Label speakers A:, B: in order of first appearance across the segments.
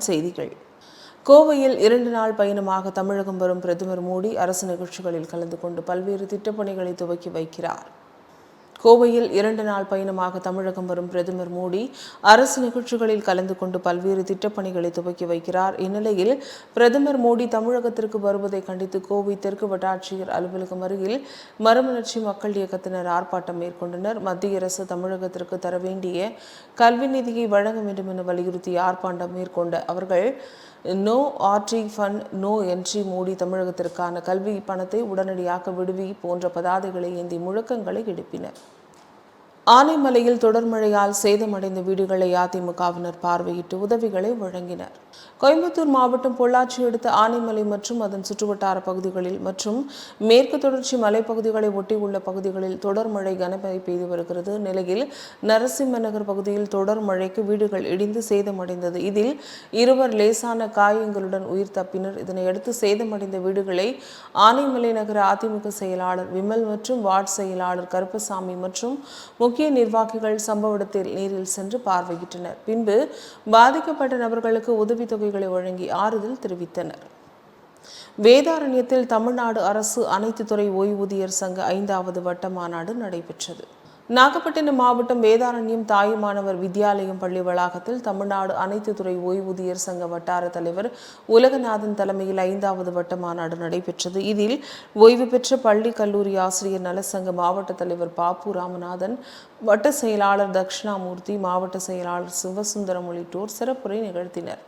A: செய்திகள். கோவையில் இரண்டு நாள் பயணமாக தமிழகம் வரும் பிரதமர் மோடி அரசு நிகழ்ச்சிகளில் கலந்து கொண்டு பல்வேறு திட்டப்பணிகளை துவக்கி வைக்கிறார். கோவையில் இரண்டு நாள் பயணமாக தமிழகம் வரும் பிரதமர் மோடி அரசு நிகழ்ச்சிகளில் கலந்து கொண்டு பல்வேறு திட்டப்பணிகளை துவக்கி வைக்கிறார். இந்நிலையில் பிரதமர் மோடி தமிழகத்திற்கு வருவதை கண்டித்து கோவை தெற்கு வட்டாட்சியர் அலுவலகம் அருகில் மறுமலர்ச்சி மக்கள் இயக்கத்தினர் ஆர்ப்பாட்டம் மேற்கொண்டனர். மத்திய அரசு தமிழகத்திற்கு தர வேண்டிய கல்வி நிதியை வழங்க வேண்டும் என வலியுறுத்தி ஆர்ப்பாட்டம் மேற்கொண்ட அவர்கள் no RT fund no entry Modi தமிழகத்திற்கான கல்வி பணத்தை உடனடியாக விடுவி போன்ற பதாதைகளை ஏந்தி முழக்கங்களை எழுப்பினர். ஆனைமலையில் தொடர் மழையால் சேதமடைந்த வீடுகளை அதிமுகவினர் பார்வையிட்டு உதவிகளை வழங்கினர். கோயம்புத்தூர் மாவட்டம் பொள்ளாச்சி அடுத்த ஆனைமலை மற்றும் அதன் சுற்றுவட்டார பகுதிகளில் மற்றும் மேற்கு தொடர்ச்சி மலைப்பகுதிகளை ஒட்டியுள்ள பகுதிகளில் தொடர் மழை கனமழை பெய்து வருகிறது. நிலையில் நரசிம்ம நகர் பகுதியில் தொடர் மழைக்கு வீடுகள் இடிந்து சேதமடைந்தது. இதில் இருவர் லேசான காயங்களுடன் உயிர் தப்பினர். இதனையடுத்து சேதமடைந்த வீடுகளை ஆனைமலை நகர அதிமுக செயலாளர் விமல் மற்றும் வார்டு செயலாளர் கருப்பசாமி மற்றும் முக்கிய நிர்வாகிகள் சம்பவ இடத்தில் நேரில் சென்று பார்வையிட்டனர். பின்பு பாதிக்கப்பட்ட நபர்களுக்கு உதவிகளை வழங்கி ஆறுதல் தெரிவித்தனர். வேதாரண்யத்தில் தமிழ்நாடு அரசு அனைத்து துறை ஓய்வூதியர் சங்க ஐந்தாவது வட்ட மாநாடு நடைபெற்றது. நாகப்பட்டினம் மாவட்டம் வேதாரண்யம் தாயுமானவர் வித்யாலயம் பள்ளி வளாகத்தில் தமிழ்நாடு அனைத்து துறை ஓய்வூதியர் சங்க வட்டார தலைவர் உலகநாதன் தலைமையில் ஐந்தாவது வட்ட மாநாடு நடைபெற்றது. இதில் ஓய்வு பெற்ற பள்ளி கல்லூரி ஆசிரியர் நலசங்க மாவட்ட தலைவர் பாப்பு ராமநாதன் வட்ட செயலாளர் தட்சிணாமூர்த்தி மாவட்ட செயலாளர் சிவசுந்தரம் உள்ளிட்டோர் சிறப்புரை நிகழ்த்தினர்.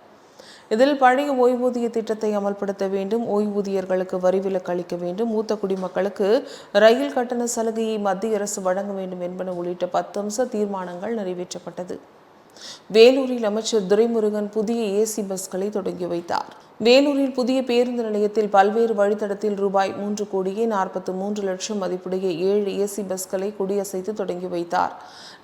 A: இதில் பழைய ஓய்வூதிய திட்டத்தை அமல்படுத்த வேண்டும். ஓய்வூதியர்களுக்கு வரிவிலக்கு அளிக்க வேண்டும். மூத்த குடிமக்களுக்கு ரயில் கட்டண சலுகையை மத்திய அரசு வழங்க வேண்டும் என்பன உள்ளிட்ட பத்து அம்ச தீர்மானங்கள் நிறைவேற்றப்பட்டது. வேலூரில் அமைச்சர் துரைமுருகன் புதிய ஏசி பஸ்களை தொடங்கி வைத்தார். வேலூரில் புதிய பேருந்து நிலையத்தில் பல்வேறு வழித்தடத்தில் ரூபாய் மூன்று கோடியே நாற்பத்து மூன்று லட்சம் மதிப்புடைய ஏழு ஏசி பஸ்களை கொடியசைத்து தொடங்கி வைத்தார்.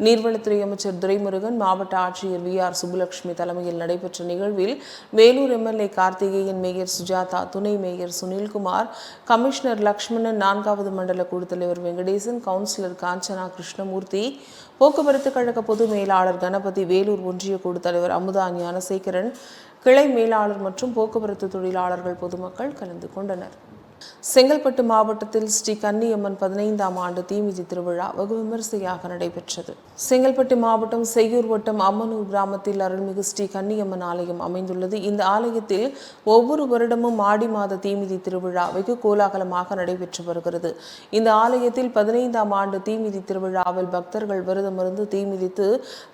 A: நீர்வளத்துறை அமைச்சர் துரைமுருகன் மாவட்ட ஆட்சியர் வி ஆர் சுப்புலட்சுமி தலைமையில் நடைபெற்ற நிகழ்வில் வேலூர் எம்எல்ஏ கார்த்திகேயன் மேயர் சுஜாதா துணை மேயர் சுனில்குமார் கமிஷனர் லக்ஷ்மணன் நான்காவது மண்டல குழு தலைவர் வெங்கடேசன் கவுன்சிலர் காஞ்சனா கிருஷ்ணமூர்த்தி போக்குவரத்து கழக பொது மேலாளர் கணபதி வேலூர் ஒன்றிய குழு தலைவர் அமுதா ஞானசேகரன் கிளை மேலாளர் மற்றும் போக்குவரத்து தொழிலாளர்கள் பொதுமக்கள் கலந்து கொண்டனர். செங்கல்பட்டு மாவட்டத்தில் ஸ்ரீ கன்னியம்மன் பதினைந்தாம் ஆண்டு தீமிதி திருவிழா வெகு விமரிசையாக நடைபெற்றது. செங்கல்பட்டு மாவட்டம் செய்யூர் வட்டம் அம்மனூர் கிராமத்தில் அருள்மிகு ஸ்ரீ கன்னியம்மன் ஆலயம் அமைந்துள்ளது. இந்த ஆலயத்தில் ஒவ்வொரு வருடமும் ஆடி மாத தீமிதி திருவிழா வெகு கோலாகலமாக நடைபெற்று வருகிறது. இந்த ஆலயத்தில் பதினைந்தாம் ஆண்டு தீமிதி திருவிழாவில் பக்தர்கள் விரதமிருந்து தீமிதித்து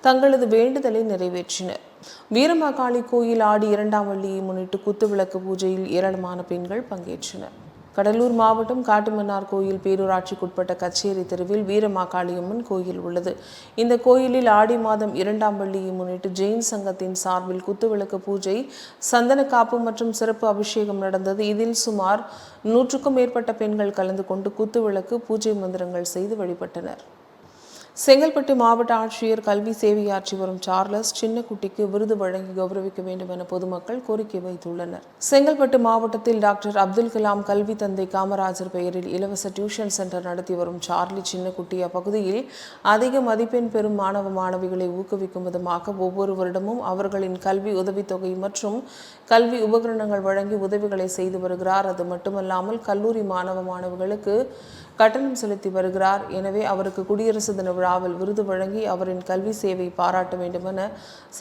A: தங்களது வேண்டுதலை நிறைவேற்றினர். வீரமாகாளி கோயில் ஆடி இரண்டாம் வள்ளியை முன்னிட்டு குத்துவிளக்கு பூஜையில் ஏராளமான பெண்கள் பங்கேற்றனர். கடலூர் மாவட்டம் காட்டுமன்னார் கோயில் பேரூராட்சிக்குட்பட்ட கச்சேரி தெருவில் வீரமாகாளியம்மன் கோயில் உள்ளது. இந்த கோயிலில் ஆடி மாதம் இரண்டாம் பள்ளியை முன்னிட்டு ஜெயின் சங்கத்தின் சார்பில் குத்துவிளக்கு பூஜை சந்தன காப்பு மற்றும் சிறப்பு அபிஷேகம் நடந்தது. இதில் சுமார் நூற்றுக்கும் மேற்பட்ட பெண்கள் கலந்து கொண்டு குத்துவிளக்கு பூஜை மந்திரங்கள் செய்து வழிபட்டனர். செங்கல்பட்டு மாவட்ட ஆட்சியர் கல்வி சேவையாற்றி வரும் சார்லஸ் சின்னக்குட்டிக்கு விருது வழங்கி கௌரவிக்க வேண்டும் என பொதுமக்கள் கோரிக்கை வைத்துள்ளனர். செங்கல்பட்டு மாவட்டத்தில் டாக்டர் அப்துல் கலாம் கல்வி தந்தை காமராஜர் பெயரில் இலவச டியூஷன் சென்டர் நடத்தி வரும் சார்லி சின்னக்குட்டி அப்பகுதியில் அதிக மதிப்பெண் பெறும் மாணவ மாணவிகளை ஊக்குவிக்கும் விதமாக ஒவ்வொரு வருடமும் அவர்களின் கல்வி உதவித்தொகை மற்றும் கல்வி உபகரணங்கள் வழங்கி உதவிகளை செய்து வருகிறார். அது மட்டுமல்லாமல் கல்லூரி மாணவ மாணவிகளுக்கு கட்டணம் செலுத்தி வருகிறார். எனவே அவருக்கு குடியரசு தின விழாவில் விருது வழங்கி அவரின் கல்வி சேவை பாராட்ட வேண்டும் என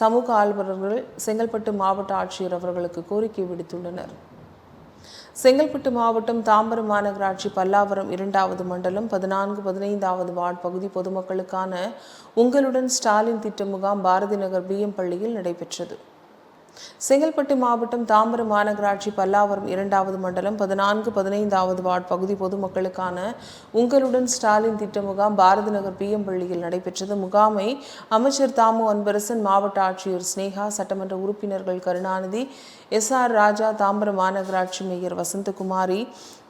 A: சமூக ஆர்வலர்கள் செங்கல்பட்டு மாவட்ட ஆட்சியர் அவர்களுக்கு கோரிக்கை விடுத்துள்ளனர். செங்கல்பட்டு மாவட்டம் தாம்பரம் மாநகராட்சி பல்லாவரம் இரண்டாவது மண்டலம் பதினான்கு பதினைந்தாவது வார்டு பகுதி பொதுமக்களுக்கான உங்களுடன் ஸ்டாலின் திட்ட முகாம் பாரதி நகர் பிஎம் பள்ளியில் நடைபெற்றது. செங்கல்பட்டு மாவட்டம் தாம்பரம் மாநகராட்சி பல்லாவரம் இரண்டாவது மண்டலம் பதினான்கு பதினைந்தாவது வார்டு பகுதி பொதுமக்களுக்கான உங்களுடன் ஸ்டாலின் திட்ட முகாம் பாரதி நகர் பிஎம் பள்ளியில் நடைபெற்றது. முகாமை அமைச்சர் தாமு அன்பரசன் மாவட்ட ஆட்சியர் ஸ்னேகா சட்டமன்ற உறுப்பினர்கள் கருணாநிதி எஸ் ஆர் ராஜா தாம்பரம் மாநகராட்சி மேயர் வசந்தகுமாரி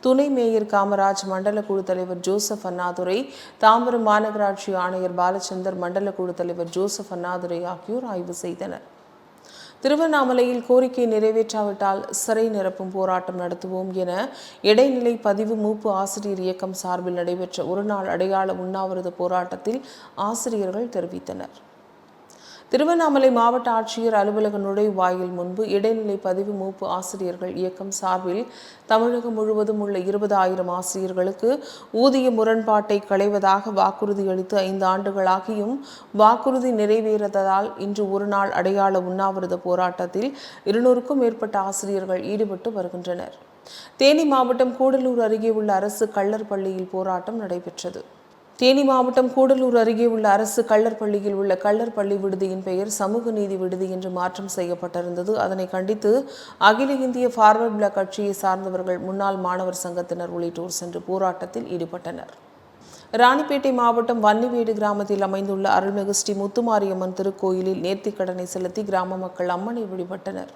A: துணை மேயர் காமராஜ் மண்டல குழு தலைவர் ஜோசப் அண்ணாதுரை தாம்பரம் மாநகராட்சி ஆணையர் பாலச்சந்தர் மண்டல குழு தலைவர் ஜோசப் அண்ணாதுரை ஆகியோர் ஆய்வு செய்தனர். திருவண்ணாமலையில் கோரிக்கை நிறைவேற்றாவிட்டால் சிறை நிரப்பும் போராட்டம் நடத்துவோம் என இடைநிலை பதிவு மூப்பு ஆசிரியர் இயக்கம் சார்பில் நடைபெற்ற ஒருநாள் அடையாள உண்ணாவிரத போராட்டத்தில் ஆசிரியர்கள் தெரிவித்தனர். திருவண்ணாமலை மாவட்ட ஆட்சியர் அலுவலக நுழைவாயில் முன்பு இடைநிலை பதிவு மூப்பு ஆசிரியர்கள் இயக்கம் சார்பில் தமிழகம் முழுவதும் உள்ள இருபதாயிரம் ஆசிரியர்களுக்கு ஊதிய முரண்பாட்டை களைவதாக வாக்குறுதி அளித்து ஐந்து ஆண்டுகளாகியும் வாக்குறுதி நிறைவேறாததால் இன்று ஒருநாள் அடையாள உண்ணாவிரத போராட்டத்தில் இருநூறுக்கும் மேற்பட்ட ஆசிரியர்கள் ஈடுபட்டு வருகின்றனர். தேனி மாவட்டம் கூடலூர் அருகே உள்ள அரசு கள்ளர் பள்ளியில் போராட்டம் நடைபெற்றது. தேனி மாவட்டம் கூடலூர் அருகே உள்ள அரசு கள்ளர் பள்ளியில் உள்ள கள்ளர் பள்ளி விடுதியின் பெயர் சமூக நீதி விடுதி என்று மாற்றம் செய்யப்பட்டிருந்தது. அதனை கண்டித்து அகில இந்திய ஃபார்வர்ட் பிளாக் கட்சியை சார்ந்தவர்கள் முன்னாள் மாணவர் சங்கத்தினர் உள்ளிட்டோர் சென்று போராட்டத்தில் ஈடுபட்டனர். ராணிப்பேட்டை மாவட்டம் வன்னிவேடு கிராமத்தில் அமைந்துள்ள அருள்மிகு ஸ்ரீ முத்துமாரியம்மன் திருக்கோயிலில் நேர்த்திக்கடனை செலுத்தி கிராம மக்கள் அம்மனை வழிபட்டனர்.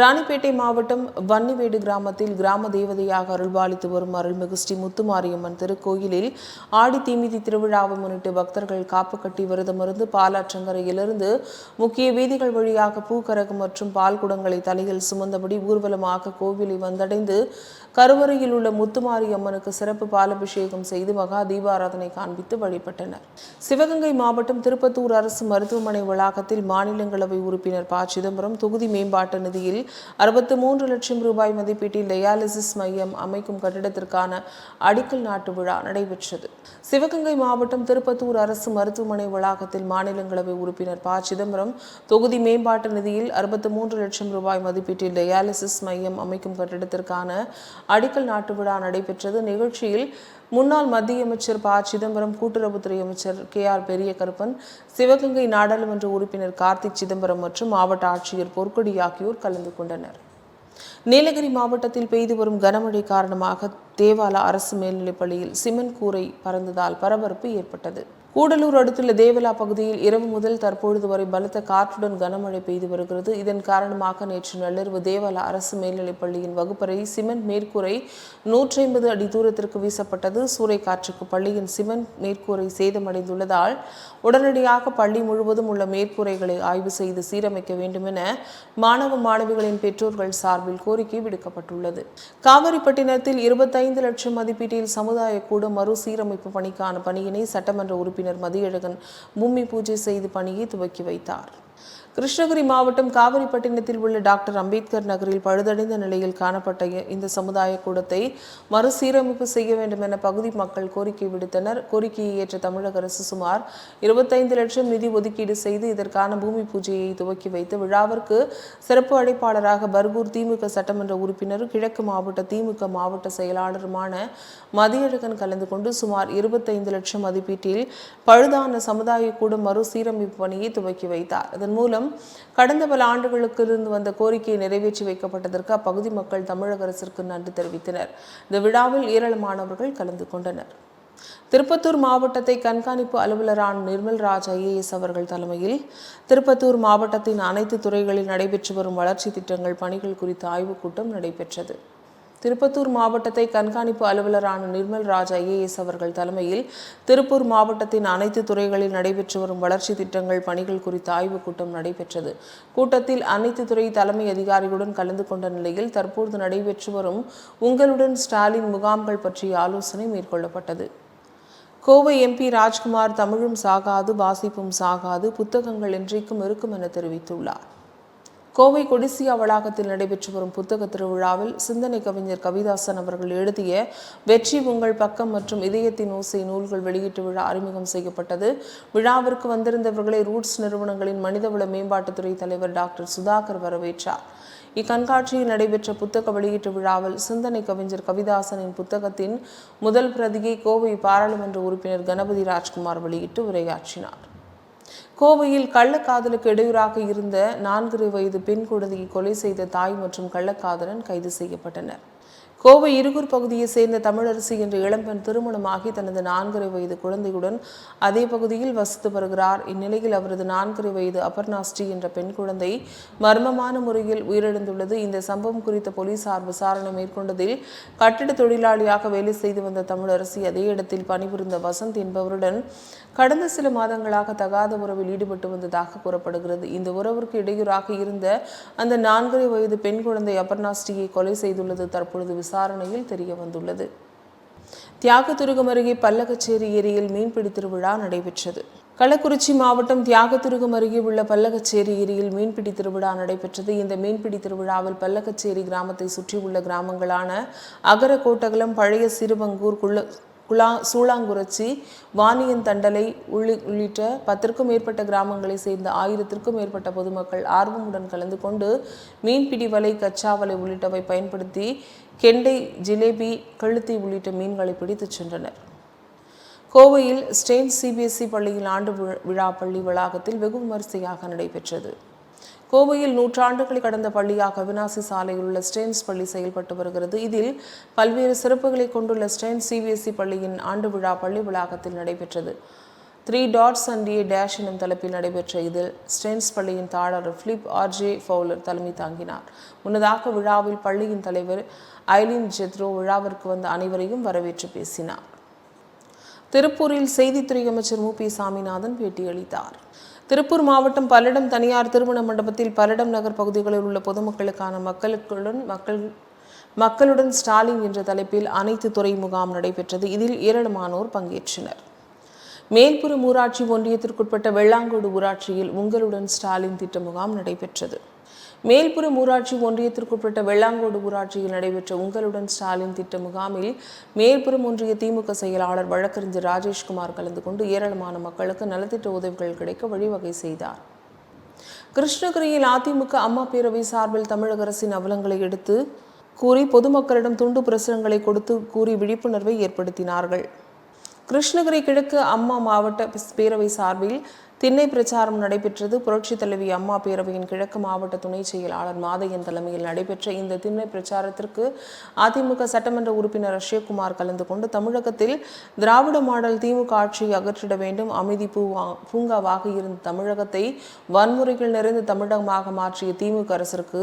A: ராணிப்பேட்டை மாவட்டம் வன்னிவேடு கிராமத்தில் கிராம தேவதையாக அருள்பாலித்து வரும் அருள்மிகு ஸ்ரீ முத்துமாரியம்மன் திருக்கோயிலில் ஆடி தீமிதி திருவிழாவை முன்னிட்டு பக்தர்கள் காப்பு கட்டி விரதமிருந்து பாலாற்றங்கரையிலிருந்து முக்கிய வீதிகள் வழியாக பூக்கரகம் மற்றும் பால் குடங்களை தலையில் சுமந்தபடி ஊர்வலமாக கோவிலை வந்தடைந்து கருவறையில் உள்ள முத்துமாரியம்மனுக்கு சிறப்பு பாலபிஷேகம் செய்து மகா தீபாராதனை காண்பித்து வழிபட்டனர். சிவகங்கை மாவட்டம் திருப்பத்தூர் அரசு மருத்துவமனை வளாகத்தில் மாநிலங்களவை உறுப்பினர் ப. சிதம்பரம் தொகுதி மேம்பாட்டு நிதியில் அறுபத்து மூன்று லட்சம் ரூபாய் மதிப்பீட்டில் டயாலிசிஸ் மையம் அமைக்கும் கட்டிடத்திற்கான அடிக்கல் நாட்டு விழா நடைபெற்றது. சிவகங்கை மாவட்டம் திருப்பத்தூர் அரசு மருத்துவமனை வளாகத்தில் மாநிலங்களவை உறுப்பினர் ப. சிதம்பரம் தொகுதி மேம்பாட்டு நிதியில் அறுபத்து மூன்று லட்சம் ரூபாய் மதிப்பீட்டில் டயாலிசிஸ் மையம் அமைக்கும் கட்டிடத்திற்கான அடிக்கல் நாட்டு விழா நடைபெற்றது. நிகழ்ச்சியில் முன்னாள் மத்திய அமைச்சர் ப. சிதம்பரம் கூட்டுறவுத்துறை அமைச்சர் கே. ஆர். பெரிய கருப்பன் சிவகங்கை நாடாளுமன்ற உறுப்பினர் கார்த்திக் சிதம்பரம் மற்றும் மாவட்ட ஆட்சியர் பொற்கொடி ஆகியோர் கலந்து கொண்டனர். நீலகிரி மாவட்டத்தில் பெய்து வரும் கனமழை காரணமாக தேவாலா அரசு மேல்நிலைப் பள்ளியில் சிமெண்ட் கூரை பறந்ததால் பரபரப்பு ஏற்பட்டது. கூடலூர் அடுத்துள்ள தேவலா பகுதியில் இரவு முதல் தற்பொழுது வரை பலத்த காற்றுடன் கனமழை பெய்து வருகிறது. இதன் காரணமாக நேற்று நள்ளிரவு தேவலா அரசு மேல்நிலைப் பள்ளியின் வகுப்பறை சிமெண்ட் மேற்கூரை நூற்றி ஐம்பது அடி தூரத்திற்கு வீசப்பட்டது. சூறைக்காற்றுக்கு பள்ளியின் சிமெண்ட் மேற்கூரை சேதமடைந்துள்ளதால் உடனடியாக பள்ளி முழுவதும் உள்ள மேற்கூரைகளை ஆய்வு செய்து சீரமைக்க வேண்டும் என மாணவ மாணவிகளின் பெற்றோர்கள் சார்பில் கோரிக்கை விடுக்கப்பட்டுள்ளது. காவிரிப்பட்டினத்தில் இருபத்தைந்து லட்சம் மதிப்பீட்டில் சமுதாய கூட மறு சீரமைப்பு பணிக்கான பணியினை சட்டமன்ற உறுப்பினர் மதியழகன் பூமி பூஜை செய்து பணியை துவக்கி வைத்தார். கிருஷ்ணகிரி மாவட்டம் காவிரிப்பட்டினத்தில் உள்ள டாக்டர் அம்பேத்கர் நகரில் பழுதடைந்த நிலையில் காணப்பட்ட இந்த சமுதாய கூடத்தை மறுசீரமைப்பு செய்ய வேண்டும் என பகுதி மக்கள் கோரிக்கை விடுத்தனர். கோரிக்கையை ஏற்ற தமிழக அரசு சுமார் இருபத்தைந்து லட்சம் நிதி ஒதுக்கீடு செய்து இதற்கான பூமி பூஜையை துவக்கி வைத்து விழாவிற்கு சிறப்பு அழைப்பாளராக பர்கூர் திமுக சட்டமன்ற உறுப்பினரும் கிழக்கு மாவட்ட திமுக மாவட்ட செயலாளருமான மதியழகன் கலந்து கொண்டு சுமார் இருபத்தைந்து லட்சம் மதிப்பீட்டில் பழுதான சமுதாய கூடம் மறுசீரமைப்பு பணியை துவக்கி வைத்தார். இதன் மூலம் கடந்த பல ஆண்டுகளுக்கு இருந்து வந்த கோரிக்கை நிறைவேற்றி வைக்கப்பட்டதற்கு அப்பகுதி மக்கள் தமிழக அரசிற்கு நன்றி தெரிவித்தனர். இந்த விழாவில் ஏராளமானவர்கள் கலந்து கொண்டனர். திருப்பத்தூர் மாவட்டத்தை கண்காணிப்பு அலுவலரான நிர்மல்ராஜ் ஐஏஎஸ் அவர்கள் தலைமையில் திருப்பத்தூர் மாவட்டத்தின் அனைத்து துறைகளில் நடைபெற்று வரும் வளர்ச்சி திட்டங்கள் பணிகள் குறித்த ஆய்வுக் கூட்டம் நடைபெற்றது. திருப்பத்தூர் மாவட்டத்தை கண்காணிப்பு அலுவலரான நிர்மல் ராஜ் ஐஏஎஸ் அவர்கள் தலைமையில் திருப்பூர் மாவட்டத்தின் அனைத்து துறைகளில் நடைபெற்று வரும் வளர்ச்சி திட்டங்கள் பணிகள் குறித்த ஆய்வுக் கூட்டம் நடைபெற்றது. கூட்டத்தில் அனைத்து துறை தலைமை அதிகாரிகளுடன் கலந்து கொண்ட நிலையில் தற்போது நடைபெற்று வரும் உங்களுடன் ஸ்டாலின் முகாம்கள் பற்றிய ஆலோசனை மேற்கொள்ளப்பட்டது. கோவை எம்பி ராஜ்குமார் தமிழும் சாகாது வாசிப்பும் சாகாது புத்தகங்கள் என்றைக்கும் இருக்கும் என தெரிவித்துள்ளார். கோவை கொடிசியா வளாகத்தில் நடைபெற்று வரும் புத்தக திருவிழாவில் சிந்தனை கவிஞர் கவிதாசன் அவர்கள் எழுதிய வெற்றி உங்கள் பக்கம் மற்றும் இதயத்தின் ஓசை நூல்கள் வெளியீட்டு விழா அறிமுகம் செய்யப்பட்டது. விழாவிற்கு வந்திருந்தவர்களை ரூட்ஸ் நிறுவனங்களின் மனிதவள மேம்பாட்டுத்துறை தலைவர் டாக்டர் சுதாகர் வரவேற்றார். இக்கண்காட்சியில் நடைபெற்ற புத்தக வெளியீட்டு விழாவில் சிந்தனை கவிஞர் கவிதாசனின் புத்தகத்தின் முதல் பிரதியை கோவை பாராளுமன்ற உறுப்பினர் கணபதி ராஜ்குமார் வெளியிட்டு உரையாற்றினார். கோவையில் கள்ளக்காதலுக்கு இடையூறாக இருந்த நான்கரை வயது பெண் குழந்தையை கொலை செய்த தாய் மற்றும் கள்ளக்காதலன் கைது செய்யப்பட்டனர். கோவை இருகூர் பகுதியை சேர்ந்த தமிழரசி என்ற இளம்பெண் திருமணமாகி தனது நான்கரை வயது குழந்தையுடன் அதே பகுதியில் வசித்து வருகிறார். இந்நிலையில் அவரது நான்கரை வயது அபர்ணாஸ்ரீ என்ற பெண் குழந்தை மர்மமான முறையில் உயிரிழந்துள்ளது. இந்த சம்பவம் குறித்த போலீசார் விசாரணை மேற்கொண்டதில் கட்டிட தொழிலாளியாக வேலை செய்து வந்த தமிழரசி அதே இடத்தில் பணிபுரிந்த வசந்த் என்பவருடன் கடந்த சில மாதங்களாக தகாத உறவில் ஈடுபட்டு வந்ததாக கூறப்படுகிறது. இந்த உறவிற்கு இடையூறாக இருந்த அந்த நான்கரை வயது பெண் குழந்தை அபர்ணாஸ்ரீயை கொலை செய்துள்ளது தற்பொழுது விசாரணையில் தெரிய வந்துள்ளது. தியாகதுருகம் அருகே பல்லகச்சேரி ஏரியில் மீன்பிடி திருவிழா நடைபெற்றது. கள்ளக்குறிச்சி மாவட்டம் தியாகதுருகம் அருகே உள்ள பல்லகச்சேரி ஏரியில் மீன்பிடி திருவிழா நடைபெற்றது. இந்த மீன்பிடி திருவிழாவில் பல்லகச்சேரி கிராமத்தை சுற்றியுள்ள கிராமங்களான அகரக்கோட்டகலம் பழைய சிறுவங்கூர் குள்ள குலா சூளாங்குறிச்சி வாணியன் தண்டலை உள்ளி உள்ளிட்ட பத்திற்கும் மேற்பட்ட கிராமங்களை சேர்ந்த ஆயிரத்திற்கும் மேற்பட்ட பொதுமக்கள் ஆர்வமுடன் கலந்து கொண்டு மீன்பிடி வலை கச்சா வலை உள்ளிட்டவை பயன்படுத்தி கெண்டை ஜிலேபி கழுத்தி உள்ளிட்ட மீன்களை பிடித்துச் சென்றனர். கோவையில் ஸ்டெயின் சிபிஎஸ்இ பள்ளியில் ஆண்டு விழா- பள்ளி வளாகத்தில் வெகு விமரிசையாக நடைபெற்றது. கோவையில் நூற்றாண்டுகளை கடந்த பள்ளியாக அவினாசி சாலையில் உள்ள ஸ்டெயின்ஸ் பள்ளி செயல்பட்டு வருகிறது. இதில் பல்வேறு சிறப்புகளை கொண்டுள்ள ஸ்டேன் சிபிஎஸ்இ பள்ளியின் ஆண்டு விழா பள்ளி வளாகத்தில் நடைபெற்றது. Three dots and a dash எனும் தலைப்பில் நடைபெற்ற இதில் ஸ்டெயின்ஸ் பள்ளியின் தாளர் பிலிப் ஆர்ஜே ஃபவுலர் தலைமை தாங்கினார். முன்னதாக விழாவில் பள்ளியின் தலைவர் ஐலின் ஜெத்ரோ விழாவிற்கு வந்த அனைவரையும் வரவேற்று பேசினார். திருப்பூரில் செய்தித்துறை அமைச்சர் மு. பி. சாமிநாதன் பேட்டியளித்தார். திருப்பூர் மாவட்டம் பல்லடம் தனியார் திருமண மண்டபத்தில் பல்லடம் நகர் பகுதிகளில் உள்ள பொதுமக்களுக்கான மக்களுடன் மக்கள் மக்களுடன் ஸ்டாலின் என்ற தலைப்பில் அனைத்து துறை முகாம் நடைபெற்றது. இதில் ஏராளமானோர் பங்கேற்றனர். மேல்புறம் ஊராட்சி ஒன்றியத்திற்குட்பட்ட வெள்ளாங்கோடு ஊராட்சியில் உங்களுடன் ஸ்டாலின் திட்ட முகாம் நடைபெற்றது. மேல்புறம் ஊராட்சி ஒன்றியத்திற்குட்பட்ட வெள்ளாங்கோடு ஊராட்சியில் நடைபெற்ற உங்களுடன் ஸ்டாலின் திட்ட முகாமில் மேல்புறம் ஒன்றிய திமுக செயலாளர் வழக்கறிஞர் ராஜேஷ்குமார் கலந்து கொண்டு ஏராளமான மக்களுக்கு நலத்திட்ட உதவிகள் கிடைக்க வழிவகை செய்தார். கிருஷ்ணகிரியில் அதிமுக அம்மா பேரவை சார்பில் தமிழக அரசின் அவலங்களை எடுத்து கூறி பொதுமக்களிடம் துண்டு பிரசுரங்களை கொடுத்து கூறி விழிப்புணர்வை ஏற்படுத்தினார்கள். கிருஷ்ணகிரி கிழக்கு அம்மா மாவட்ட பேரவை சார்பில் திண்ணை பிரச்சாரம் நடைபெற்றது. புரட்சி தலைவி அம்மா பேரவையின் கிழக்கு மாவட்ட துணை செயலாளர் மாதையன் தலைமையில் நடைபெற்ற இந்த திண்ணை பிரச்சாரத்திற்கு அதிமுக சட்டமன்ற உறுப்பினர் அஷயகுமார் கலந்து கொண்டு தமிழகத்தில் திராவிட மாடல் திமுக ஆட்சியை அகற்றிட வேண்டும். அமைதி பூவா பூங்காவாக இருந்த தமிழகத்தை வன்முறைகள் நிறைந்த தமிழகமாக மாற்றிய திமுக அரசிற்கு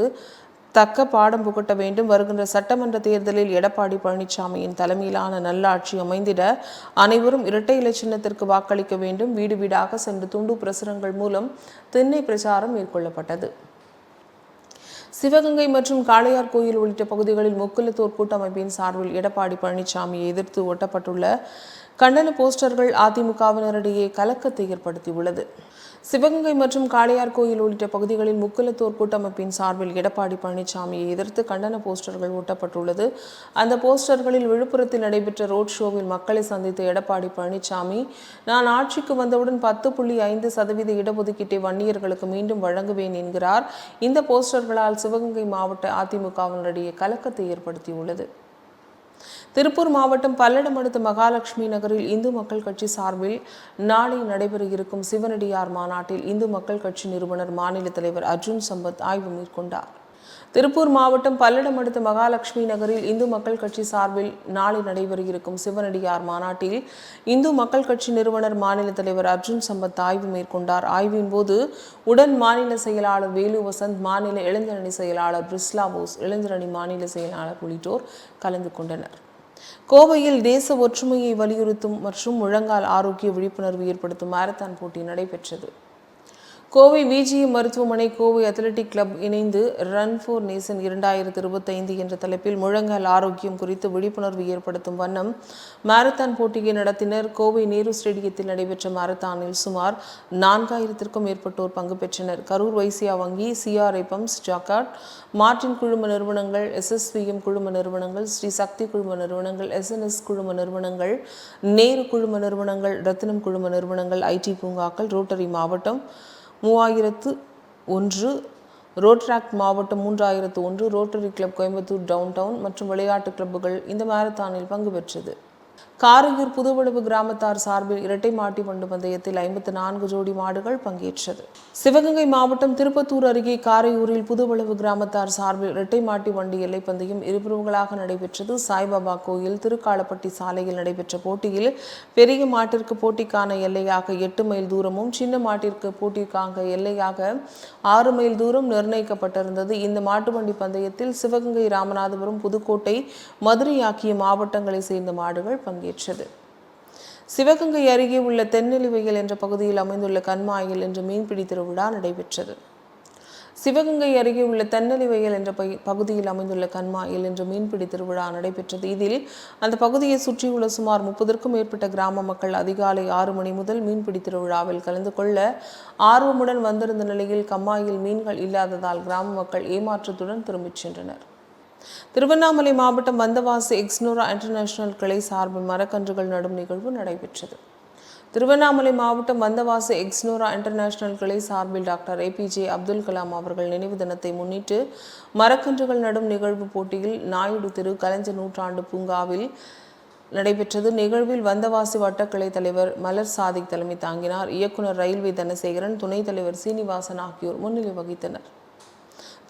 A: தக்க பாடம் புகட்ட வேண்டும் வருகின்ற சட்டமன்ற தேர்தலில் எடப்பாடி பழனிசாமியின் தலைமையிலான நல்லாட்சி அமைந்திட அனைவரும் இரட்டை இலை சின்னத்திற்கு வாக்களிக்க வேண்டும். வீடு வீடாக சென்று துண்டு பிரசுரங்கள் மூலம் திண்ணை பிரச்சாரம் மேற்கொள்ளப்பட்டது. சிவகங்கை மற்றும் காளையார் கோயில் உள்ளிட்ட பகுதிகளில் முக்குலத்தோர் கூட்டமைப்பின் சார்பில் எடப்பாடி பழனிசாமியை எதிர்த்து ஒட்டப்பட்டுள்ள கண்டன போஸ்டர்கள் அதிமுகவினரிடையே கலக்கத்தை ஏற்படுத்தியுள்ளது. சிவகங்கை மற்றும் காளையார் கோயில் உள்ளிட்ட பகுதிகளில் முக்குலத்தோர் கூட்டமைப்பின் சார்பில் எடப்பாடி பழனிசாமியை எதிர்த்து கண்டன போஸ்டர்கள் ஒட்டப்பட்டுள்ளது. அந்த போஸ்டர்களில் விழுப்புரத்தில் நடைபெற்ற ரோட் ஷோவில் மக்களை சந்தித்த எடப்பாடி பழனிசாமி நான் ஆட்சிக்கு வந்தவுடன் பத்து புள்ளி ஐந்து சதவீத இடஒதுக்கீட்டை வன்னியர்களுக்கு மீண்டும் வழங்குவேன் என்கிறார். இந்த போஸ்டர்களால் சிவகங்கை மாவட்ட அதிமுகவினரிடையே கலக்கத்தை ஏற்படுத்தியுள்ளது. திருப்பூர் மாவட்டம் பல்லடம் அடுத்த மகாலட்சுமி நகரில் இந்து மக்கள் கட்சி சார்பில் நாளை நடைபெற இருக்கும் சிவனடியார் மாநாட்டில் இந்து மக்கள் கட்சி நிறுவனர் மாநில தலைவர் அர்ஜுன் சம்பத் ஆய்வு மேற்கொண்டார். திருப்பூர் மாவட்டம் பல்லடம் அடுத்த மகாலட்சுமி நகரில் இந்து மக்கள் கட்சி சார்பில் நாளை நடைபெற இருக்கும் சிவனடியார் மாநாட்டில் இந்து மக்கள் கட்சி நிறுவனர் மாநில தலைவர் அர்ஜுன் சம்பத் ஆய்வு மேற்கொண்டார். ஆய்வின் போது உடன் மாநில செயலாளர் வேலு வசந்த் மாநில இளைஞரணி செயலாளர் பிரிஸ்லா போஸ் இளைஞரணி மாநில செயலாளர் உள்ளிட்டோர் கலந்து கொண்டனர். கோவையில் தேச ஒற்றுமையை வலியுறுத்தும் மற்றும் முழங்கால் ஆரோக்கிய விழிப்புணர்வு ஏற்படுத்தும் மாரத்தான் போட்டி நடைபெற்றது. கோவை விஜிஎம் மருத்துவமனை கோவை அத்லெட்டிக் கிளப் இணைந்து ரன் ஃபார் நேசன் இரண்டாயிரத்து இருபத்தைந்து என்ற தலைப்பில் முழங்கால் ஆரோக்கியம் குறித்து விழிப்புணர்வு ஏற்படுத்தும் வண்ணம் மாரத்தான் போட்டியை நடத்தினர். கோவை நேரு ஸ்டேடியத்தில் நடைபெற்ற மாரத்தானில் சுமார் நான்காயிரத்திற்கும் மேற்பட்டோர் பங்கு பெற்றனர். கரூர் வைசியா வங்கி சிஆர்ஐ பம்ப்ஸ் ஜாக்காட் மார்டின் குழும நிறுவனங்கள் எஸ்எஸ்விஎம் குழும நிறுவனங்கள் ஸ்ரீ சக்தி குழும நிறுவனங்கள் எஸ்என்எஸ் குழும நிறுவனங்கள் நேரு குழும நிறுவனங்கள் ரத்தினம் குழும நிறுவனங்கள் ஐடி பூங்காக்கள் ரோட்டரி மாவட்டம் மூவாயிரத்து ஒன்று ரோட்ராக்ட் மாவட்டம் மூன்றாயிரத்து ஒன்று rotary club Coimbatore town town மற்றும் விளையாட்டு கிளப்புகள் இந்த மாரத்தானில் பங்கு பெற்றது. காரையூர் புதுவளவு கிராமத்தார் சார்பில் இரட்டை மாட்டி வண்டு பந்தயத்தில் ஐம்பத்து நான்கு ஜோடி மாடுகள் பங்கேற்றது. சிவகங்கை மாவட்டம் திருப்பத்தூர் அருகே காரையூரில் புதுவளவு கிராமத்தார் சார்பில் இரட்டை மாட்டி வண்டி எல்லை பந்தயம் இருபிரிவுகளாக நடைபெற்றது. சாய்பாபா கோயில் திருக்காலப்பட்டி சாலையில் நடைபெற்ற போட்டியில் பெரிய மாட்டிற்கு போட்டிக்கான எல்லையாக எட்டு மைல் தூரமும் சின்ன மாட்டிற்கு போட்டிக்காக எல்லையாக ஆறு மைல் தூரம் நிர்ணயிக்கப்பட்டிருந்தது. இந்த மாட்டு வண்டி பந்தயத்தில் சிவகங்கை ராமநாதபுரம் புதுக்கோட்டை மதுரை ஆகிய மாவட்டங்களைச் சேர்ந்த மாடுகள் வெளியேற்றது சிவகங்கை அருகே உள்ள தென்னெலிவையல் என்ற பகுதியில் அமைந்துள்ள கண்மாயில் என்ற மீன்பிடி திருவிழா நடைபெற்றது. சிவகங்கை அருகே உள்ள தென்னலி என்ற பகுதியில் அமைந்துள்ள கண்மாயில் இன்று மீன்பிடி திருவிழா நடைபெற்றது. இதில் அந்த பகுதியை சுற்றியுள்ள சுமார் முப்பதற்கும் மேற்பட்ட கிராம மக்கள் அதிகாலை ஆறு மணி முதல் மீன்பிடி திருவிழாவில் கலந்து கொள்ள ஆர்வமுடன் வந்திருந்த நிலையில் கம்மாயில் மீன்கள் இல்லாததால் கிராம மக்கள் ஏமாற்றத்துடன் திரும்பிச் சென்றனர். திருவண்ணாமலை மாவட்டம் வந்தவாசி எக்ஸ்னோரா இன்டர்நேஷனல் கிளை சார்பில் மரக்கன்றுகள் நடும் நிகழ்வு நடைபெற்றது. திருவண்ணாமலை மாவட்டம் வந்தவாசி எக்ஸ்னோரா இன்டர்நேஷனல் கிளை சார்பில் டாக்டர் ஏபிஜே அப்துல் கலாம் அவர்கள் நினைவு தினத்தை முன்னிட்டு மரக்கன்றுகள் நடும் நிகழ்வு போட்டியில் நாயுடு திரு கலைஞர் நூற்றாண்டு பூங்காவில் நடைபெற்றது. நிகழ்வில் வந்தவாசி வட்டக்கிளை தலைவர் மலர் சாதிக் தலைமை தாங்கினார். இயக்குனர் ரயில்வே தனசேகரன் துணைத் தலைவர் சீனிவாசன் ஆகியோர் முன்னிலை வகித்தனர்.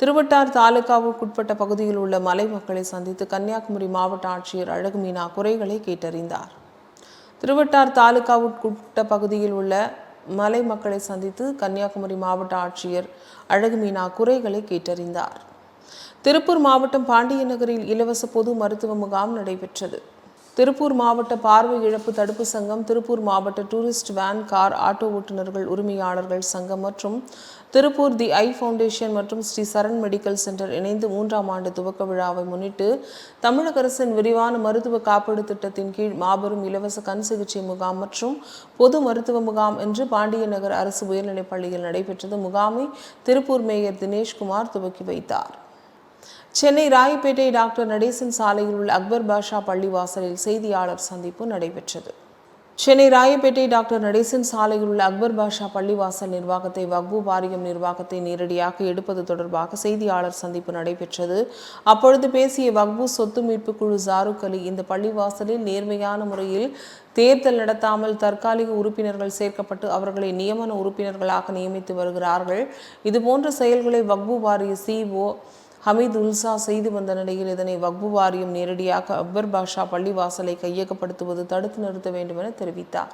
A: திருவட்டார் தாலுகாவுக்குட்பட்ட பகுதியில் உள்ள மலை மக்களை சந்தித்து கன்னியாகுமரி மாவட்ட ஆட்சியர் அழகு மீனா குறைகளை கேட்டறிந்தார். திருவட்டார் தாலுகாவுட்குட்பட்ட பகுதியில் உள்ள மலை மக்களை சந்தித்து கன்னியாகுமரி மாவட்ட ஆட்சியர் அழகு மீனா குறைகளை கேட்டறிந்தார். திருப்பூர் மாவட்டம் பாண்டிய நகரில் இலவச பொது மருத்துவ முகாம் நடைபெற்றது. திருப்பூர் மாவட்ட பார்வை இழப்பு தடுப்பு சங்கம் திருப்பூர் மாவட்ட டூரிஸ்ட் வேன் கார் ஆட்டோ ஓட்டுநர்கள் உரிமையாளர்கள் சங்கம் மற்றும் திருப்பூர் தி ஐ ஃபவுண்டேஷன் மற்றும் ஸ்ரீ சரண் மெடிக்கல் சென்டர் இணைந்து மூன்றாம் ஆண்டு துவக்க விழாவை முன்னிட்டு தமிழக அரசின் விரிவான மருத்துவ காப்பீடு திட்டத்தின் கீழ் மாபெரும் இலவச கண் சிகிச்சை முகாம் மற்றும் பொது மருத்துவ முகாம் என்று பாண்டிய நகர் அரசு உயர்நிலைப் பள்ளியில் நடைபெற்றது. முகாமை திருப்பூர் மேயர் தினேஷ்குமார் துவக்கி வைத்தார். சென்னை ராயப்பேட்டை டாக்டர் நடேசன் சாலையில் உள்ள அக்பர் பாஷா பள்ளிவாசலில் செய்தியாளர் சந்திப்பு நடைபெற்றது. சென்னை ராயப்பேட்டை டாக்டர் நடேசன் சாலையில் உள்ள அக்பர் பாஷா பள்ளிவாசல் நிர்வாகத்தை வக்பு வாரியம் நிர்வாகத்தை நேரடியாக எடுப்பது தொடர்பாக செய்தியாளர் சந்திப்பு நடைபெற்றது. அப்பொழுது பேசிய வக்பு சொத்து மீட்பு குழு ஜாருக் அலி இந்த பள்ளிவாசலில் நேர்மையான முறையில் தேர்தல் நடத்தாமல் தற்காலிக உறுப்பினர்கள் சேர்க்கப்பட்டு அவர்களை நியமன உறுப்பினர்களாக நியமித்து வருகிறார்கள். இதுபோன்ற செயல்களை வக்பு வாரிய சிஓ ஹமீத் உல்சா செய்து வந்த நிலையில் இதனை வக்பு வாரியம் நேரடியாக அக்பர் பாஷா பள்ளிவாசலை கையகப்படுத்துவது தடுத்து நிறுத்த வேண்டும் என தெரிவித்தார்.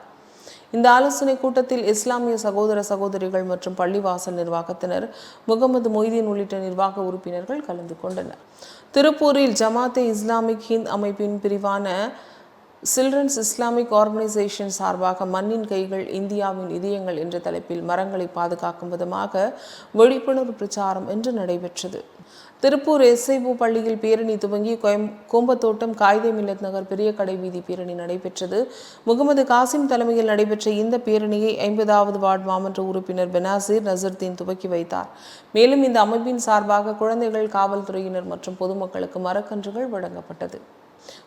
A: இந்த ஆலோசனை கூட்டத்தில் இஸ்லாமிய சகோதர சகோதரிகள் மற்றும் பள்ளிவாசல் நிர்வாகத்தினர் முகமது மொய்தீன் உள்ளிட்ட நிர்வாக உறுப்பினர்கள் கலந்து கொண்டனர். திருப்பூரில் ஜமாத்தே இஸ்லாமிக் ஹிந்த் அமைப்பின் பிரிவான சில்ட்ரன்ஸ் இஸ்லாமிக் ஆர்கனைசேஷன் சார்பாக மண்ணின் கைகள் இந்தியாவின் இதயங்கள் என்ற தலைப்பில் மரங்களை பாதுகாக்கும் விதமாக விழிப்புணர்வு பிரச்சாரம் இன்று நடைபெற்றது. திருப்பூர் எஸ்ஐபு பள்ளியில் பேரணி துவங்கி கோயம் கோம்பத்தோட்டம் காயிதே மில்லத் நகர் பெரிய கடை வீதி பேரணி நடைபெற்றது. முகமது காசிம் தலைமையில் நடைபெற்ற இந்த பேரணியை ஐம்பதாவது வார்டு மாமன்ற உறுப்பினர் பெனாசிர் நசர்தீன் துவக்கி வைத்தார். மேலும் இந்த அமைப்பின் சார்பாக குழந்தைகள் காவல்துறையினர் மற்றும் பொதுமக்களுக்கு மரக்கன்றுகள் வழங்கப்பட்டது.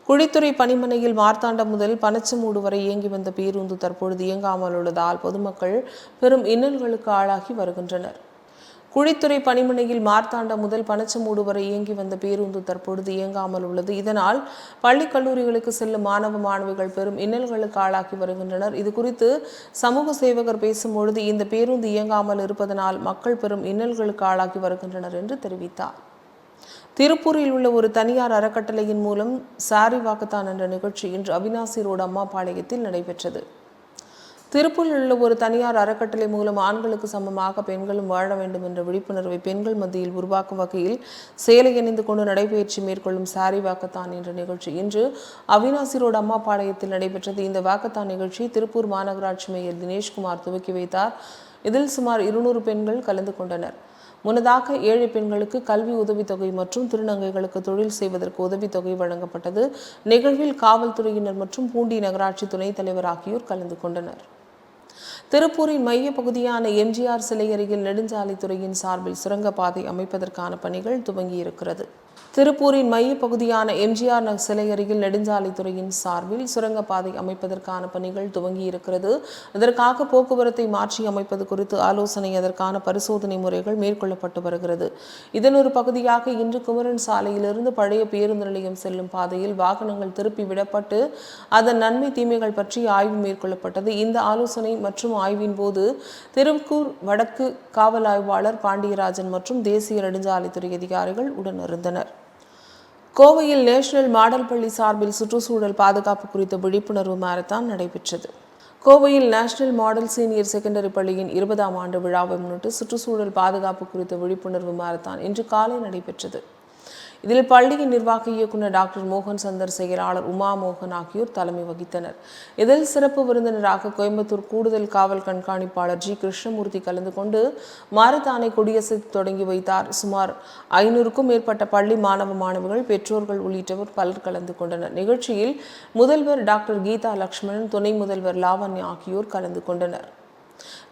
A: குழித்துறை பணிமனையில் மார்த்தாண்டம் முதல் பனச்சமூடு வரை இயங்கி வந்த பேருந்து தற்பொழுது இயங்காமல் உள்ளதால் பொதுமக்கள் பெரும் இன்னல்களுக்கு ஆளாகி வருகின்றனர். குழித்துறை பணிமனையில் மார்த்தாண்டம் முதல் பனச்சமூடு வரை இயங்கி வந்த பேருந்து தற்பொழுது இயங்காமல் உள்ளது. இதனால் பள்ளி கல்லூரிகளுக்கு செல்லும் மாணவ மாணவிகள் பெரும் இன்னல்களுக்கு ஆளாகி வருகின்றனர். இது குறித்து சமூக சேவகர் பேசும்பொழுது இந்த பேருந்து இயங்காமல் இருப்பதனால் மக்கள் பெரும் இன்னல்களுக்கு ஆளாகி வருகின்றனர் என்று தெரிவித்தார். திருப்பூரில் உள்ள ஒரு தனியார் அறக்கட்டளையின் மூலம் சாரி வாக்கத்தான் என்ற நிகழ்ச்சி இன்று அவினாசி ரோடு அம்மாபாளையத்தில் நடைபெற்றது. திருப்பூரில் உள்ள ஒரு தனியார் அறக்கட்டளை மூலம் ஆண்களுக்கு சமமாக பெண்களும் வாழ வேண்டும் என்ற விழிப்புணர்வை பெண்கள் மத்தியில் உருவாக்கும் வகையில் சேலை அணிந்து கொண்டு நடைபயிற்சி மேற்கொள்ளும் சாரி வாக்கத்தான் என்ற நிகழ்ச்சி. இன்று அவினாசி ரோடு அம்மாபாளையத்தில் நடைபெற்றது. இந்த வாக்கத்தான் நிகழ்ச்சி திருப்பூர் மாநகராட்சி மேயர் தினேஷ்குமார் துவக்கி வைத்தார். இதில் சுமார் இருநூறு பெண்கள் கலந்து கொண்டனர். முன்னதாக ஏழு பெண்களுக்கு கல்வி உதவித்தொகை மற்றும் திருநங்கைகளுக்கு தொழில் செய்வதற்கு உதவித்தொகை வழங்கப்பட்டது. நிகழ்வில் காவல்துறையினர் மற்றும் பூண்டி நகராட்சி துணைத் தலைவர் ஆகியோர் கலந்து கொண்டனர். திருப்பூரின் மைய பகுதியான எம்ஜிஆர் சிலை அருகில் நெடுஞ்சாலைத்துறையின் சார்பில் சுரங்கப்பாதை அமைப்பதற்கான பணிகள் துவங்கியிருக்கிறது. திருப்பூரின் மையப்பகுதியான எம்ஜிஆர் நகர் சிலை அருகில் நெடுஞ்சாலைத்துறையின் சார்பில் சுரங்கப்பாதை அமைப்பதற்கான பணிகள் துவங்கியிருக்கிறது. இதற்காக போக்குவரத்தை மாற்றி அமைப்பது குறித்து ஆலோசனை அதற்கான பரிசோதனை முறைகள் மேற்கொள்ளப்பட்டு வருகிறது. இதன் ஒரு பகுதியாக இன்று குமரன் சாலையிலிருந்து பழைய பேருந்து நிலையம் செல்லும் பாதையில் வாகனங்கள் திருப்பி விடப்பட்டு அதன் நன்மை தீமைகள் பற்றி ஆய்வு மேற்கொள்ளப்பட்டது. இந்த ஆலோசனை மற்றும் ஆய்வின் போது திருக்கூர் வடக்கு காவல் ஆய்வாளர் பாண்டியராஜன் மற்றும் தேசிய நெடுஞ்சாலைத்துறை அதிகாரிகள் உடனிருந்தனர். கோவையில் நேஷனல் மாடல் பள்ளி சார்பில் சுற்றுச்சூழல் பாதுகாப்பு குறித்த விழிப்புணர்வு மாரத்தான் நடைபெற்றது. கோவையில் நேஷனல் மாடல் சீனியர் செகண்டரி பள்ளியின் இருபதாம் ஆண்டு விழாவை முன்னிட்டு சுற்றுச்சூழல் பாதுகாப்பு குறித்த விழிப்புணர்வு மாரத்தான் இன்று காலை நடைபெற்றது. இதில் பள்ளியின் நிர்வாக இயக்குனர் டாக்டர் மோகன் சந்தர் செயலாளர் உமா மோகன் ஆகியோர் தலைமை வகித்தனர். இதில் சிறப்பு விருந்தினராக கோயம்புத்தூர் கூடுதல் காவல் கண்காணிப்பாளர் ஜி கிருஷ்ணமூர்த்தி கலந்து கொண்டு மாரத்தானை கொடியசைத்து தொடங்கி வைத்தார். சுமார் ஐநூறுக்கும் மேற்பட்ட பள்ளி மாணவ மாணவிகள் பெற்றோர்கள் உள்ளிட்டவர் பலர் கலந்து கொண்டனர். நிகழ்ச்சியில் முதல்வர் டாக்டர் கீதா லட்சுமணன் துணை முதல்வர் லாவண்யா ஆகியோர் கலந்து கொண்டனர்.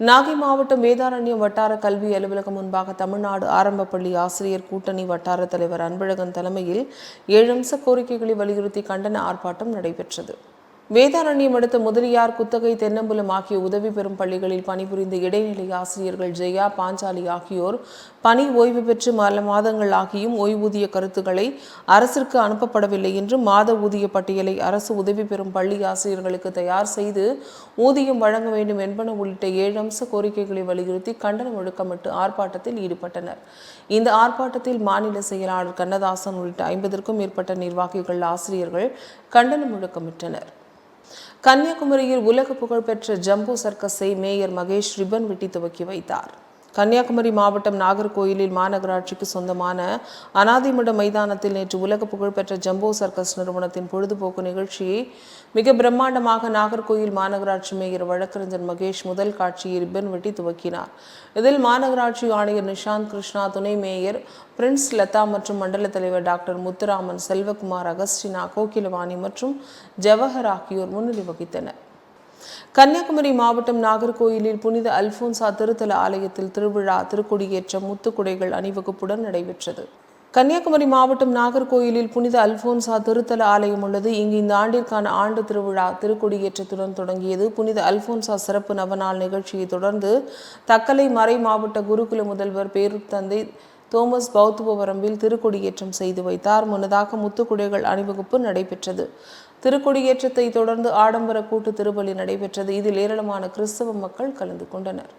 A: நாகை மாவட்டம் வேதாரண்யம் வட்டார கல்வி அலுவலகம் முன்பாக தமிழ்நாடு ஆரம்ப பள்ளி ஆசிரியர் கூட்டணி வட்டார தலைவர் அன்பழகன் தலைமையில் ஏழு அம்ச கோரிக்கைகளை வலியுறுத்தி கண்டன ஆர்ப்பாட்டம் நடைபெற்றது. வேதாரண்யம் அடுத்த முதலியார் குத்தகை தென்னம்புலம் ஆகிய உதவி பெறும் பள்ளிகளில் பணிபுரிந்த இடைநிலை ஆசிரியர்கள் ஜெயா பாஞ்சாலி ஆகியோர் பணி ஓய்வு பெற்று பல மாதங்கள் ஆகியும் ஓய்வூதிய கருத்துக்களை அரசிற்கு அனுப்பப்படவில்லை என்றும் மாத ஊதிய பட்டியலை அரசு உதவி பெறும் பள்ளி ஆசிரியர்களுக்கு தயார் செய்து ஊதியம் வழங்க வேண்டும் என்பன உள்ளிட்ட ஏழு அம்ச கோரிக்கைகளை வலியுறுத்தி கண்டன முழக்கமிட்டு ஆர்ப்பாட்டத்தில் ஈடுபட்டனர். இந்த ஆர்ப்பாட்டத்தில் மாநில செயலாளர் கண்ணதாசன் உள்ளிட்ட ஐம்பதற்கும் மேற்பட்ட நிர்வாகிகள் ஆசிரியர்கள் கண்டன முழக்கமிட்டனர் கன்னியாகுமரியில் உலக புகழ்பெற்ற ஜம்பு சர்க்கஸை மேயர் மகேஷ் ரிப்பன் வெட்டி துவக்கி வைத்தார். கன்னியாகுமரி மாவட்டம் நாகர்கோயிலில் மாநகராட்சிக்கு சொந்தமான அனாதிமட மைதானத்தில் நேற்று உலக புகழ்பெற்ற ஜம்போ சர்க்கஸ் நிறுவனத்தின் பொழுதுபோக்கு நிகழ்ச்சியை மிக பிரம்மாண்டமாக நாகர்கோயில் மாநகராட்சி மேயர் வழக்கறிஞர் மகேஷ் முதல் காட்சியை ரிப்பன் வெட்டி துவக்கினார். இதில் மாநகராட்சி ஆணையர் நிஷாந்த் கிருஷ்ணா துணை மேயர் பிரின்ஸ் லதா மற்றும் மண்டல தலைவர் டாக்டர் முத்துராமன் செல்வகுமார் அகஸ்டினா கோகிலவாணி மற்றும் ஜவஹர் ஆகியோர் முன்னிலை வகித்தனர். கன்னியாகுமரி மாவட்டம் நாகர்கோயிலில் புனித அல்போன்சா திருத்தல ஆலயத்தில் திருவிழா திருக்குடியேற்றம் முத்துக்குடைகள் அணிவகுப்புடன் நடைபெற்றது. கன்னியாகுமரி மாவட்டம் நாகர்கோயிலில் புனித அல்போன்சா திருத்தல ஆலயம் உள்ளது. இங்கு இந்த ஆண்டிற்கான ஆண்டு திருவிழா திருக்கொடியேற்றத்துடன் தொடங்கியது. புனித அல்போன்சா சிறப்பு நவநாள் நிகழ்ச்சியை தொடர்ந்து தக்கலை மறை மாவட்ட குருகுல முதல்வர் பேருத்தந்தை தோமஸ் பௌத்துவரம்பில் திருக்கொடியேற்றம் செய்து வைத்தார். முன்னதாக முத்துக்குடைகள் அணிவகுப்பு நடைபெற்றது. திருக்கொடியேற்றத்தை தொடர்ந்து ஆடம்பர கூட்டு திருப்பலி நடைபெற்றது. இதில் ஏராளமான கிறிஸ்தவ மக்கள் கலந்து கொண்டனர்.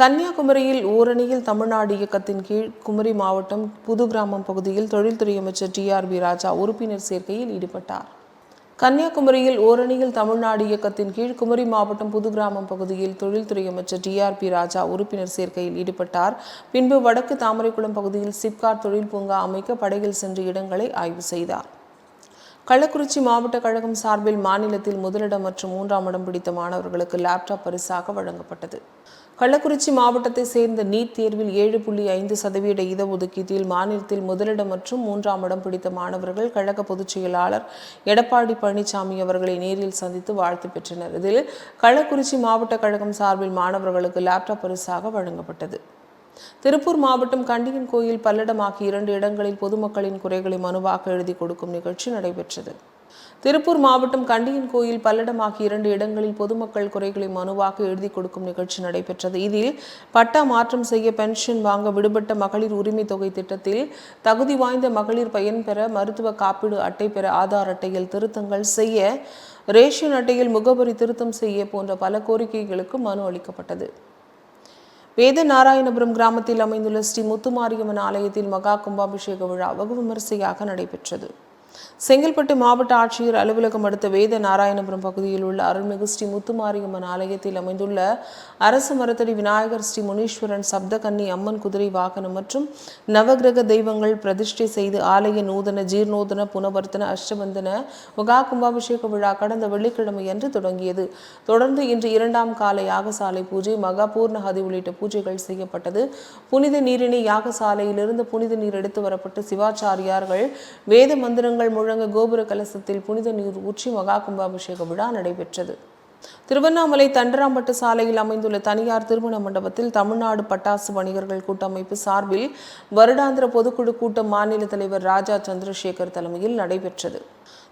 A: கன்னியாகுமரியில் ஓரணியில் தமிழ்நாடு இயக்கத்தின் கீழ் குமரி மாவட்டம் புது கிராமம் பகுதியில் தொழில்துறை அமைச்சர் டி ஆர் பி ராஜா உறுப்பினர் சேர்க்கையில் ஈடுபட்டார். கன்னியாகுமரியில் ஓரணியில் தமிழ்நாடு இயக்கத்தின் கீழ் குமரி மாவட்டம் புது கிராமம் பகுதியில் தொழில்துறை அமைச்சர் டி ஆர் பி ராஜா உறுப்பினர் சேர்க்கையில் ஈடுபட்டார். பின்பு வடக்கு தாமரைக்குளம் பகுதியில் சிப்காட் தொழில் பூங்கா அமைக்க படையில் சென்று இடங்களை ஆய்வு செய்தார். கள்ளக்குறிச்சி மாவட்ட கழகம் சார்பில் மாநிலத்தில் முதலிடம் மற்றும் மூன்றாம் இடம் பிடித்த மாணவர்களுக்கு லேப்டாப் பரிசாக வழங்கப்பட்டது. கள்ளக்குறிச்சி மாவட்டத்தை சேர்ந்த நீட் தேர்வில் ஏழு புள்ளி ஐந்து சதவீத இடஒதுக்கீட்டில் மாநிலத்தில் முதலிடம் மற்றும் மூன்றாம் இடம் பிடித்த மாணவர்கள் கழக பொதுச் செயலாளர் எடப்பாடி பழனிசாமி அவர்களை நேரில் சந்தித்து வாழ்த்து பெற்றனர். இதில் கள்ளக்குறிச்சி மாவட்ட கழகம் சார்பில் மாணவர்களுக்கு லேப்டாப் பரிசாக வழங்கப்பட்டது. திருப்பூர் மாவட்டம் கண்டியன் கோயில் பல்லடம் ஆகிய இரண்டு இடங்களில் பொதுமக்களின் குறைகளை மனுவாக எழுதி கொடுக்கும் நிகழ்ச்சி நடைபெற்றது. திருப்பூர் மாவட்டம் கண்டியன் கோயில் பல்லடம் ஆகிய இரண்டு இடங்களில் பொதுமக்கள் குறைகளை மனுவாக எழுதி கொடுக்கும் நிகழ்ச்சி நடைபெற்றது. இதில் பட்டா மாற்றம் செய்ய பென்ஷன் வாங்க விடுபட்ட மகளிர் உரிமை தொகை திட்டத்தில் தகுதி வாய்ந்த மகளிர் பயன்பெற மருத்துவ காப்பீடு அட்டை பெற ஆதார் அட்டையில் திருத்தங்கள் செய்ய ரேஷன் அட்டையில் முகவரி திருத்தம் செய்ய போன்ற பல கோரிக்கைகளுக்கு மனு அளிக்கப்பட்டது. வேத நாராயணபுரம் கிராமத்தில் அமைந்துள்ள ஸ்ரீ முத்துமாரியம்மன் ஆலயத்தில் மகா கும்பாபிஷேக விழா வெகு விமரிசையாக நடைபெற்றது. செங்கல்பட்டு மாவட்ட ஆட்சியர் அலுவலகம் அடுத்த வேத நாராயணபுரம் பகுதியில் உள்ள அருள்மிகு ஸ்ரீ முத்துமாரியம்மன் ஆலயத்தில் அமைந்துள்ள அரசு மரத்தடி விநாயகர் ஸ்ரீ முனீஸ்வரன் சப்தகன்னி அம்மன் குதிரை வாகனம் மற்றும் நவகிரக தெய்வங்கள் பிரதிஷ்டை செய்து ஆலய நூதன ஜீர்ணோதன புனவர்த்தன அஷ்டபந்தன மகா கும்பாபிஷேக விழா கடந்த வெள்ளிக்கிழமை அன்று தொடங்கியது. தொடர்ந்து இன்று இரண்டாம் கால யாகசாலை பூஜை மகா பூர்ணஹதி உள்ளிட்ட பூஜைகள் செய்யப்பட்டது. புனித நீரினை யாகசாலையிலிருந்து புனித நீர் எடுத்து வரப்பட்டு சிவாச்சாரியார்கள் வேத மந்திரங்கள் முழங்க கோபுர கலசத்தில் புனித நீர் ஊற்றி மகா கும்பாபிஷேக விழா நடைபெற்றது. திருவண்ணாமலை தண்டராம்பட்டு சாலையில் அமைந்துள்ள தனியார் திருமண மண்டபத்தில் தமிழ்நாடு பட்டாசு வணிகர்கள் கூட்டமைப்பு சார்பில் வருடாந்திர பொதுக்குழு கூட்டம் மாநில தலைவர் ராஜா சந்திரசேகர் தலைமையில் நடைபெற்றது.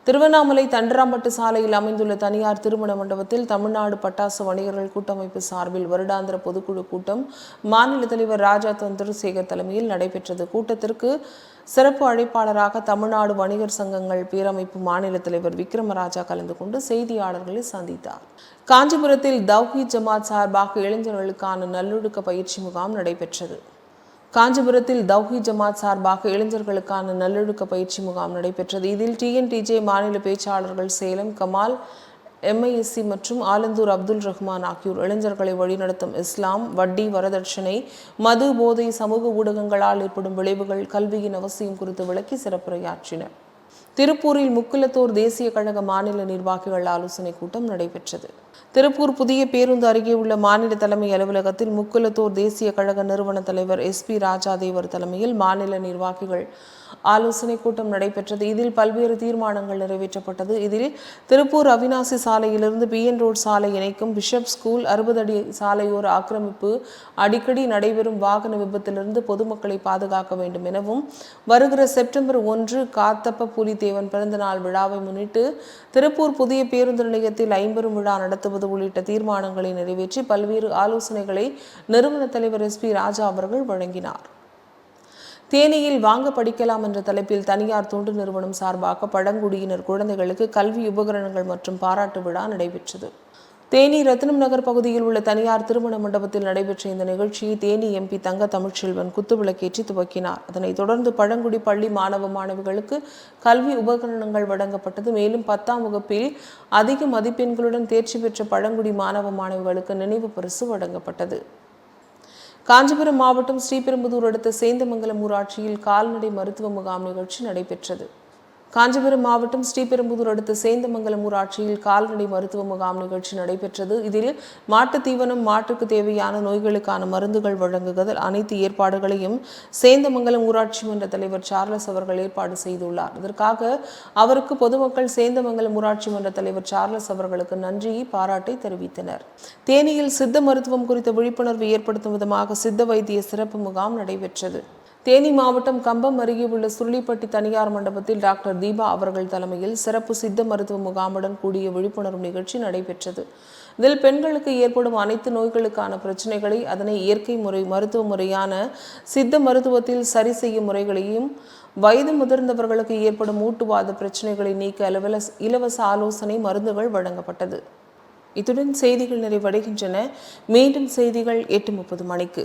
A: திருவண்ணாமலை தண்டராம்பட்டு சாலையில் அமைந்துள்ள தனியார் திருமண மண்டபத்தில் தமிழ்நாடு பட்டாசு வணிகர்கள் கூட்டமைப்பு சார்பில் வருடாந்திர பொதுக்குழு கூட்டம் மாநில தலைவர் ராஜா சந்திரசேகர் தலைமையில் நடைபெற்றது. கூட்டத்திற்கு சிறப்பு அழைப்பாளராக தமிழ்நாடு வணிகர் சங்கங்கள் பேரமைப்பு மாநில தலைவர் விக்ரமராஜா கலந்து கொண்டு செய்தியாளர்களை சந்தித்தார். காஞ்சிபுரத்தில் தவ்ஹி ஜமாத் சார்பாக இளைஞர்களுக்கான நல்லொழுக்க பயிற்சி முகாம் நடைபெற்றது. காஞ்சிபுரத்தில் தௌஹி ஜமாத் சார்பாக இளைஞர்களுக்கான நல்லொழுக்க பயிற்சி முகாம் நடைபெற்றது. இதில் டிஎன்டிஜே மாநில பேச்சாளர்கள் சேலம் கமால் எம்ஐஎஸ்சி மற்றும் ஆலந்தூர் அப்துல் ரஹ்மான் ஆகியோர் இளைஞர்களை வழிநடத்தும் இஸ்லாம் வட்டி வரதட்சணை மது போதை சமூக ஊடகங்களால் ஏற்படும் விளைவுகள் கல்வியின் அவசியம் குறித்து விளக்கி சிறப்புரையாற்றினர் திருப்பூரில் முக்குலத்தோர் தேசிய கழக மாநில நிர்வாகிகள் ஆலோசனைக் கூட்டம் நடைபெற்றது. திருப்பூர் புதிய பேருந்து அருகே உள்ள மாநில தலைமை அலுவலகத்தில் முக்குலத்தோர் தேசிய கழக நிறுவன தலைவர் எஸ் பி ராஜாதேவர் தலைமையில் மாநில நிர்வாகிகள் ஆலோசனைக் கூட்டம் நடைபெற்றது. இதில் பல்வேறு தீர்மானங்கள் நிறைவேற்றப்பட்டது. இதில் திருப்பூர் அவினாசி சாலையிலிருந்து பிஎன் ரோட் சாலை இணைக்கும் பிஷப் ஸ்கூல் அறுபது அடி சாலையோர ஆக்கிரமிப்பு அடிக்கடி நடைபெறும் வாகன விபத்திலிருந்து பொதுமக்களை பாதுகாக்க வேண்டும் எனவும் வருகிற செப்டம்பர் ஒன்று காத்தப்ப புலிதேவன் பிறந்தநாள் விழாவை முன்னிட்டு திருப்பூர் புதிய பேருந்து நிலையத்தில் ஐம்பெரும் விழா நடத்துவது உள்ளிட்ட தீர்மானங்களை நிறைவேற்றி பல்வேறு ஆலோசனைகளை நிறுவன தலைவர் எஸ் பி ராஜா அவர்கள் வழங்கினார். தேனியில் வாங்க படிக்கலாம் என்ற தலைப்பில் தனியார் தொண்டு நிறுவனம் சார்பாக பழங்குடியினர் குழந்தைகளுக்கு கல்வி உபகரணங்கள் மற்றும் பாராட்டு விழா நடைபெற்றது. தேனி ரத்னம் நகர் பகுதியில் உள்ள தனியார் திருமண மண்டபத்தில் நடைபெற்ற இந்த நிகழ்ச்சியை தேனி எம்பி தங்க தமிழ்ச்செல்வன் குத்துவிளக்கேற்றி துவக்கினார். அதனைத் தொடர்ந்து பழங்குடி பள்ளி மாணவ மாணவிகளுக்கு கல்வி உபகரணங்கள் வழங்கப்பட்டது. மேலும் பத்தாம் வகுப்பில் அதிக மதிப்பெண்களுடன் தேர்ச்சி பெற்ற பழங்குடி மாணவ மாணவிகளுக்கு நினைவு பரிசு வழங்கப்பட்டது. காஞ்சிபுரம் மாவட்டம் ஸ்ரீபெரும்புதூர் அடுத்த சேந்தமங்கலம் ஊராட்சியில் கால்நடை மருத்துவ முகாம் நிகழ்ச்சி நடைபெற்றது. காஞ்சிபுரம் மாவட்டம் ஸ்ரீபெரும்புதூர் அடுத்த சேந்தமங்கலம் ஊராட்சியில் கால்நடை மருத்துவ முகாம் நிகழ்ச்சி நடைபெற்றது. இதில் மாட்டுத் தீவனம் மாட்டுக்கு தேவையான நோய்களுக்கான மருந்துகள் வழங்குதல் அனைத்து ஏற்பாடுகளையும் சேந்தமங்கலம் ஊராட்சி மன்ற தலைவர் சார்லஸ் அவர்கள் ஏற்பாடு செய்துள்ளார். இதற்காக அவருக்கு பொதுமக்கள் சேந்தமங்கலம் ஊராட்சி மன்ற தலைவர் சார்லஸ் அவர்களுக்கு நன்றியை பாராட்டை தெரிவித்தனர். தேனியில் சித்த மருத்துவம் குறித்த விழிப்புணர்வு ஏற்படுத்தும் விதமாக சித்த வைத்திய சிறப்பு முகாம் நடைபெற்றது. தேனி மாவட்டம் கம்பம் அருகே உள்ள சுருளிப்பட்டி தனியார் மண்டபத்தில் டாக்டர் தீபா அவர்கள் தலைமையில் சிறப்பு சித்த மருத்துவ முகாமுடன் கூடிய விழிப்புணர்வு நிகழ்ச்சி நடைபெற்றது. இதில் பெண்களுக்கு ஏற்படும் அனைத்து நோய்களுக்கான பிரச்சனைகளை அதனை இயற்கை முறை மருத்துவ முறையான சித்த மருத்துவத்தில் சரி செய்யும் முறைகளையும் வயது முதிர்ந்தவர்களுக்கு ஏற்படும் மூட்டுவாத பிரச்சனைகளை நீக்க அளவில் இலவச ஆலோசனை மருந்துகள் வழங்கப்பட்டது. இத்துடன் செய்திகள் நிறைவடைகின்றன. மீண்டும் செய்திகள் எட்டு முப்பது மணிக்கு.